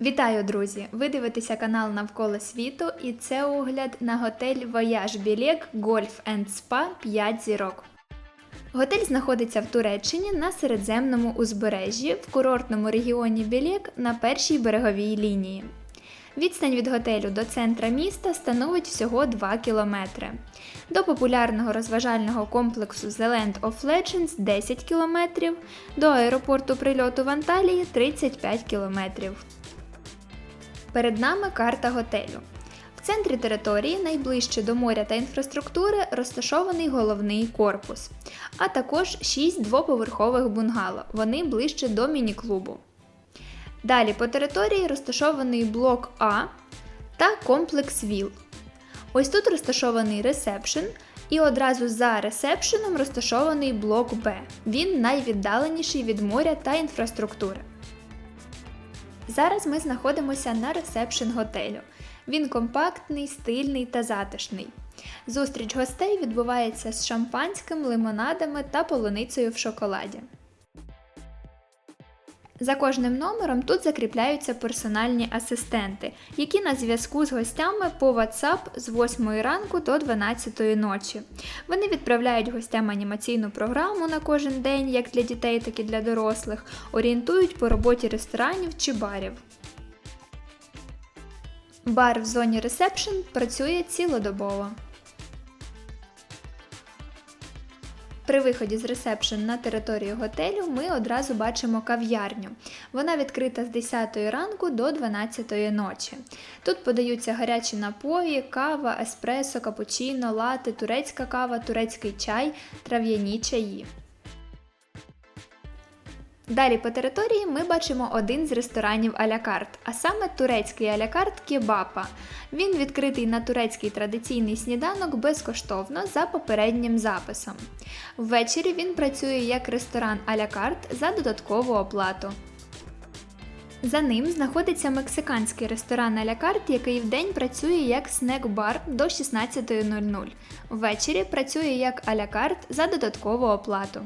Вітаю, друзі! Ви дивитеся канал Навколо світу і це огляд на готель Voyage Білек Golf and Spa 5 зірок. Готель знаходиться в Туреччині на середземному узбережжі в курортному регіоні Білек на першій береговій лінії. Відстань від готелю до центра міста становить всього 2 кілометри. До популярного розважального комплексу The Land of Legends 10 кілометрів, до аеропорту прильоту в Анталії 35 кілометрів. Перед нами карта готелю. В центрі території, найближче до моря та інфраструктури, розташований головний корпус, а також 6 двоповерхових бунгало. Вони ближче до міні-клубу. Далі по території розташований блок А та комплекс ВІЛ. Ось тут розташований ресепшн, і одразу за ресепшеном розташований блок Б. Він найвіддаленіший від моря та інфраструктури. Зараз ми знаходимося на ресепшн готелю. Він компактний, стильний та затишний. Зустріч гостей відбувається з шампанським, лимонадами та полуницею в шоколаді. За кожним номером тут закріпляються персональні асистенти, які на зв'язку з гостями по WhatsApp з 8 ранку до 12 ночі. Вони відправляють гостям анімаційну програму на кожен день, як для дітей, так і для дорослих, орієнтують по роботі ресторанів чи барів. Бар в зоні ресепшн працює цілодобово. При виході з ресепшн на територію готелю ми одразу бачимо кав'ярню. Вона відкрита з 10 ранку до 12 ночі. Тут подаються гарячі напої, кава, еспресо, капучино, лати, турецька кава, турецький чай, трав'яні чаї. Далі по території ми бачимо один з ресторанів алякарт, а саме турецький алякарт Кебапа. Він відкритий на турецький традиційний сніданок безкоштовно за попереднім записом. Ввечері він працює як ресторан алякарт за додаткову оплату. За ним знаходиться мексиканський ресторан алякарт, який вдень працює як снек-бар до 16.00. Ввечері працює як алякарт за додаткову оплату.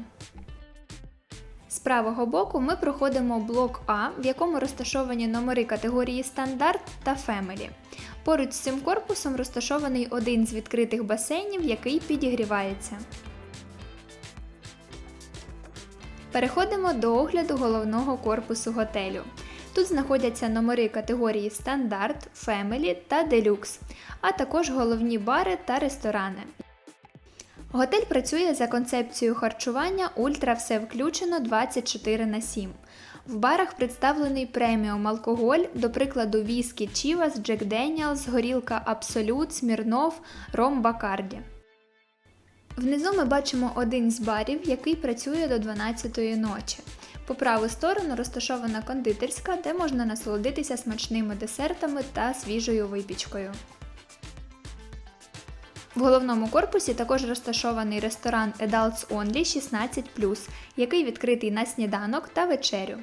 Правого боку ми проходимо блок А, в якому розташовані номери категорії стандарт та Family. Поруч з цим корпусом розташований один з відкритих басейнів, який підігрівається. Переходимо до огляду головного корпусу готелю. Тут знаходяться номери категорії стандарт, Family та Deluxe, а також головні бари та ресторани. Готель працює за концепцією харчування Ультра все включено 24 на 7. В барах представлений преміум алкоголь, до прикладу, віскі Чівас, Джек Деніелс, горілка Абсолют, Смірнов, Ром Бакарді. Внизу ми бачимо один з барів, який працює до 12-ї ночі. По праву сторону розташована кондитерська, де можна насолодитися смачними десертами та свіжою випічкою. В головному корпусі також розташований ресторан Adults Only 16, який відкритий на сніданок та вечерю.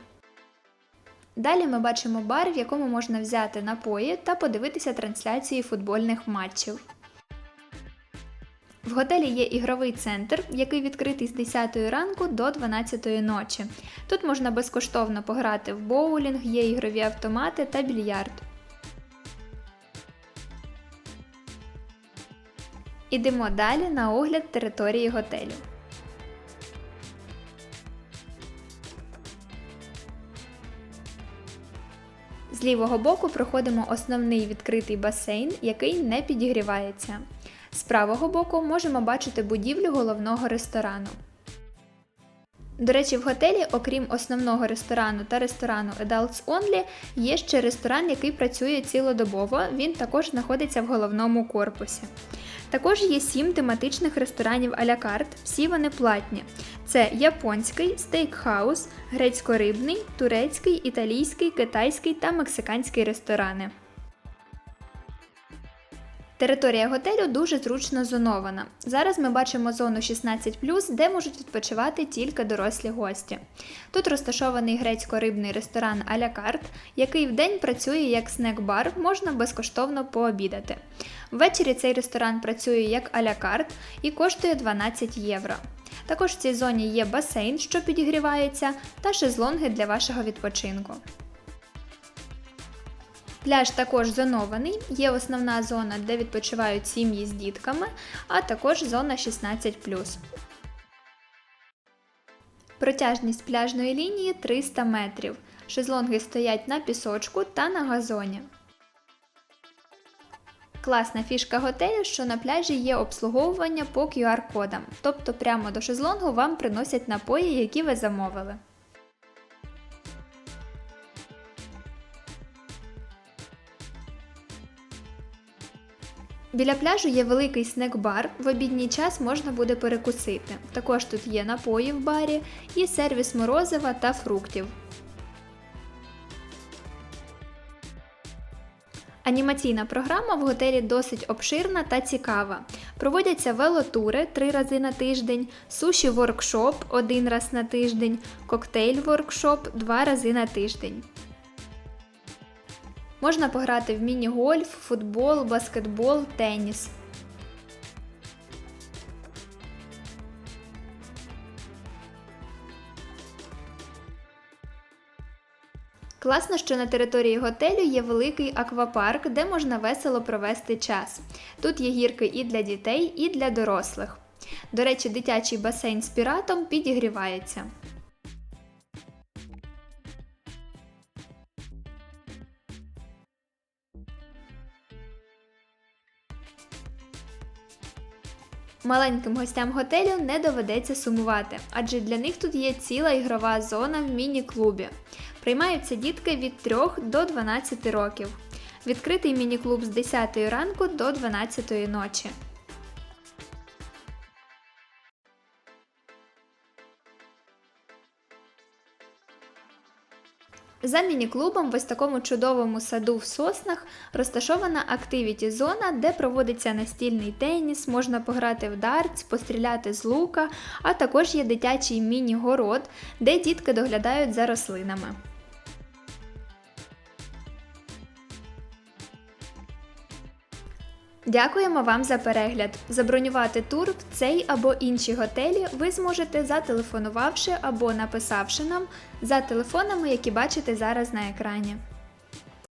Далі ми бачимо бар, в якому можна взяти напої та подивитися трансляції футбольних матчів. В готелі є ігровий центр, який відкритий з 10 ранку до 12 ночі. Тут можна безкоштовно пограти в боулінг, є ігрові автомати та більярд. Ідемо далі на огляд території готелю. З лівого боку проходимо основний відкритий басейн, який не підігрівається. З правого боку можемо бачити будівлю головного ресторану. До речі, в готелі, окрім основного ресторану та ресторану Adults Only, є ще ресторан, який працює цілодобово. Він також знаходиться в головному корпусі. Також є сім тематичних ресторанів карт, всі вони платні. Це японський, стейкхаус, грецько-рибний, турецький, італійський, китайський та мексиканський ресторани. Територія готелю дуже зручно зонована. Зараз ми бачимо зону 16, де можуть відпочивати тільки дорослі гості. Тут розташований грецько-рибний ресторан а-ля карт, який вдень працює як снек-бар, можна безкоштовно пообідати. Ввечері цей ресторан працює як а-ля карт і коштує 12 євро. Також в цій зоні є басейн, що підігрівається, та шезлонги для вашого відпочинку. Пляж також зонований, є основна зона, де відпочивають сім'ї з дітками, а також зона 16. Протяжність пляжної лінії 300 метрів. Шезлонги стоять на пісочку та на газоні. Класна фішка готелю, що на пляжі є обслуговування по QR-кодам, тобто прямо до шезлонгу вам приносять напої, які ви замовили. Біля пляжу є великий снек-бар. В обідній час можна буде перекусити. Також тут є напої в барі і сервіс морозива та фруктів. Анімаційна програма в готелі досить обширна та цікава. Проводяться велотури три рази на тиждень, суші воркшоп один раз на тиждень, коктейль воркшоп два рази на тиждень. Можна пограти в міні-гольф, футбол, баскетбол, теніс. Класно, що на території готелю є великий аквапарк, де можна весело провести час. Тут є гірки і для дітей, і для дорослих. До речі, дитячий басейн з піратом підігрівається. Маленьким гостям готелю не доведеться сумувати, адже для них тут є ціла ігрова зона в міні-клубі. Приймаються дітки від 3 до 12 років. Відкритий міні-клуб з 10 ранку до 12 ночі. За міні-клубом в ось такому чудовому саду в соснах розташована активіті зона, де проводиться настільний теніс, можна пограти в дартс, постріляти з лука, а також є дитячий міні-город, де дітки доглядають за рослинами. Дякуємо вам за перегляд. Забронювати тур в цей або інші готелі ви зможете зателефонувавши або написавши нам за телефонами, які бачите зараз на екрані.